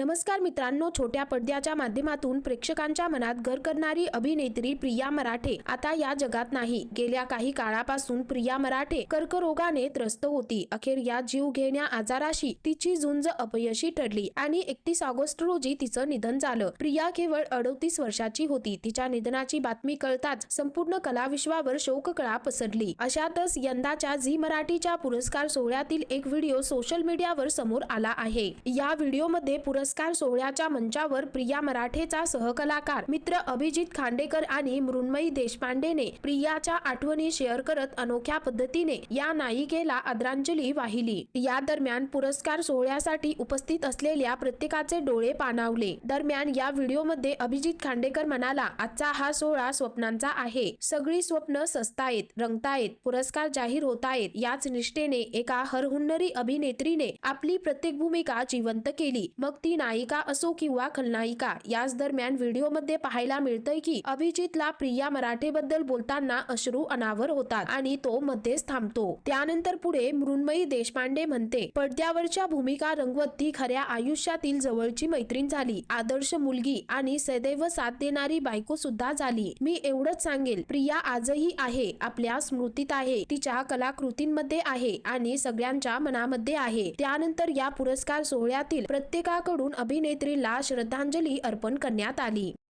नमस्कार मित्रांनो छोट्या पडद्याच्या माध्यमातून प्रेक्षकांच्या मनात घर करणारी अभिनेत्री प्रिया मराठे आता या जगात नाही. गेल्या काही काळापासून प्रिया मराठे कर्करोगाने त्रस्त होती. अखेर या जीव घेण्या आजाराशी तिची झुंज अपयशी ठरली आणि एकतीस ऑगस्ट रोजी तिचं निधन झालं. प्रिया केवळ अडतीस वर्षाची होती. तिच्या निधनाची बातमी कळताच संपूर्ण कलाविश्वावर शोककळा पसरली. अशातच यंदाच्या झी मराठीच्या पुरस्कार सोहळ्यातील एक व्हिडिओ सोशल मीडियावर समोर आला आहे. या व्हिडिओमध्ये पुरस्कार सोहळ्याच्या मंचावर प्रिया मराठेचा सहकलाकार मित्र अभिजित खांडेकर आणि मृण्मयी देशपांडेने प्रियाच्या आठवणी शेअर करत अनोख्या पद्धतीने या नायिकेला आदरांजली वाहिली. या दरम्यान पुरस्कार सोहळ्यासाठी उपस्थित असलेल्या प्रत्येकाचे डोळे पाणावले. दरम्यान या व्हिडिओमध्ये अभिजित खांडेकर म्हणाला आजचा हा सोहळा स्वप्नांचा आहे. सगळी स्वप्न सस्तायत रंगतायत पुरस्कार जाहीर होतायत. याच निष्ठेने एका हरहुन्नरी अभिनेत्रीने आपली प्रत्येक भूमिका जिवंत केली. मग ती नायिका असो किंवा खलनायिका याच दरम्यान व्हिडिओमध्ये पाहायला मिळतंय की अभिजितला प्रिया मराठेबद्दल बोलताना अश्रू अनावर होतात आणि तो मध्येच थांबतो. त्यानंतर पुढे मृण्मयी देशपांडे म्हणते पडद्यावरच्या भूमिका रंगवत ती खऱ्या आयुष्यातील जवळची मैत्रीण झाली. आदर्श मुलगी आणि सदैव साथ देणारी बायको सुद्धा झाली. मी एवढंच सांगेल प्रिया आजही आहे आपल्या स्मृतीत आहे तिच्या कलाकृतींमध्ये आहे आणि सगळ्यांच्या मनामध्ये आहे. त्यानंतर या पुरस्कार सोहळ्यातील प्रत्येकाकडून अभिनेत्रीला श्रद्धांजली अर्पण करण्यात आली.